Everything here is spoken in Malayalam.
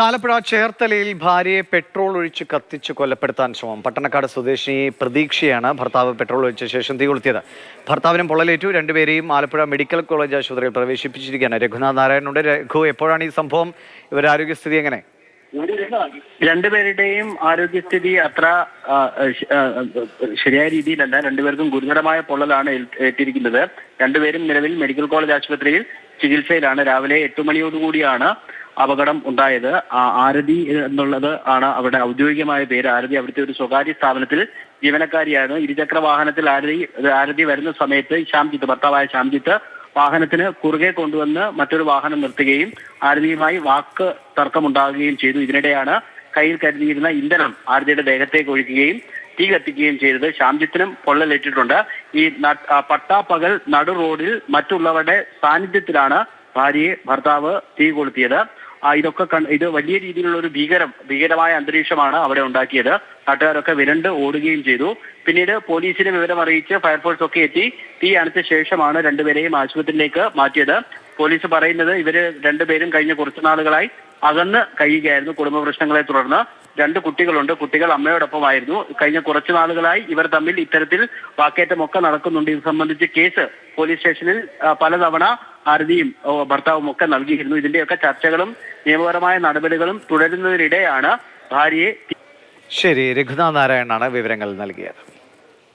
ആലപ്പുഴ ചേർത്തലയിൽ ഭാര്യയെ പെട്രോൾ ഒഴിച്ച് കത്തിച്ച് കൊലപ്പെടുത്താൻ ശ്രമം. പട്ടണക്കാട് സ്വദേശിനി പ്രതീക്ഷയാണ് ഭർത്താവ് പെട്രോൾ ഒഴിച്ച ശേഷം തീ കൊളുത്തിയത്. ഭർത്താവിനും പൊള്ളലേറ്റു. രണ്ടുപേരെയും ആലപ്പുഴ മെഡിക്കൽ കോളേജ് ആശുപത്രിയിൽ പ്രവേശിപ്പിച്ചിരിക്കുകയാണ്. രഘുനാഥ് നാരായണനുണ്ട് രഘു എപ്പോഴാണ് ഈ സംഭവം? ഇവരുടെ ആരോഗ്യസ്ഥിതി എങ്ങനെ? രണ്ടുപേരുടെയും ആരോഗ്യസ്ഥിതി അത്ര ശരിയായ രീതിയിലല്ല. രണ്ടുപേർക്കും ഗുരുതരമായ പൊള്ളലാണ് ഏറ്റിരിക്കുന്നത്. രണ്ടുപേരും നിലവിൽ മെഡിക്കൽ കോളേജ് ആശുപത്രിയിൽ ചികിത്സയിലാണ്. രാവിലെ എട്ട് മണിയോടുകൂടിയാണ് അപകടം ഉണ്ടായത്. ആരതി എന്നുള്ളത് ആണ് അവിടെ ഔദ്യോഗികമായ പേര്. ആരതി അവിടുത്തെ ഒരു സ്വകാര്യ സ്ഥാപനത്തിൽ ജീവനക്കാരിയാണ് ഇരുചക്ര വാഹനത്തിൽ ആരതി ആരതി വരുന്ന സമയത്ത് ശ്യാംജിത്ത് ഭർത്താവായ ശ്യാംജിത്ത് വാഹനത്തിന് കുറുകെ കൊണ്ടുവന്ന് മറ്റൊരു വാഹനം നിർത്തുകയും ആരതിയുമായി വാക്ക് തർക്കമുണ്ടാകുകയും ചെയ്തു. ഇതിനിടെയാണ് കയ്യിൽ കരുതിയിരുന്ന ഇന്ധനം ആരതിയുടെ ദേഹത്തേക്ക് ഒഴിക്കുകയും തീ കത്തിക്കുകയും ചെയ്തത്. ശ്യാംജിത്തിനും പൊള്ളലേറ്റിട്ടുണ്ട്. ഈ പട്ടാപ്പകൽ നടു റോഡിൽ മറ്റുള്ളവരുടെ സാന്നിധ്യത്തിലാണ് ഭാര്യയെ ഭർത്താവ് തീ കൊളുത്തിയത്. ഇതൊക്കെ ഇത് വലിയ രീതിയിലുള്ള ഒരു ഭീകരം ഭീകരമായ അന്തരീക്ഷമാണ് അവിടെ ഉണ്ടാക്കിയത്. നാട്ടുകാരൊക്കെ വിരണ്ട് ഓടുകയും ചെയ്തു. പിന്നീട് പോലീസിന് വിവരം അറിയിച്ച് ഫയർഫോഴ്സ് ഒക്കെ എത്തി. തീ അണച്ച ശേഷമാണ് രണ്ടുപേരെയും ആശുപത്രിയിലേക്ക് മാറ്റിയത്. പോലീസ് പറയുന്നത് ഇവർ രണ്ടുപേരും കഴിഞ്ഞ കുറച്ചു നാളുകളായി അകന്ന് കഴിയുകയായിരുന്നു കുടുംബ പ്രശ്നങ്ങളെ തുടർന്ന്. രണ്ട് കുട്ടികളുണ്ട്. കുട്ടികൾ അമ്മയോടൊപ്പമായിരുന്നു. കഴിഞ്ഞ കുറച്ചു നാളുകളായി ഇവർ തമ്മിൽ ഇത്തരത്തിൽ വാക്കേറ്റമൊക്കെ നടക്കുന്നുണ്ട്. ഇത് സംബന്ധിച്ച് കേസ് പോലീസ് സ്റ്റേഷനിൽ പലതവണ ആരതിയും ഭർത്താവും ഒക്കെ നൽകിയിരുന്നു. ഇതിന്റെയൊക്കെ ചർച്ചകളും നിയമപരമായ നടപടികളും തുടരുന്നതിനിടെയാണ് ഭാര്യയെ ശരി രഘുനാഥ് നാരായണനാണ് വിവരങ്ങൾ നൽകിയത്.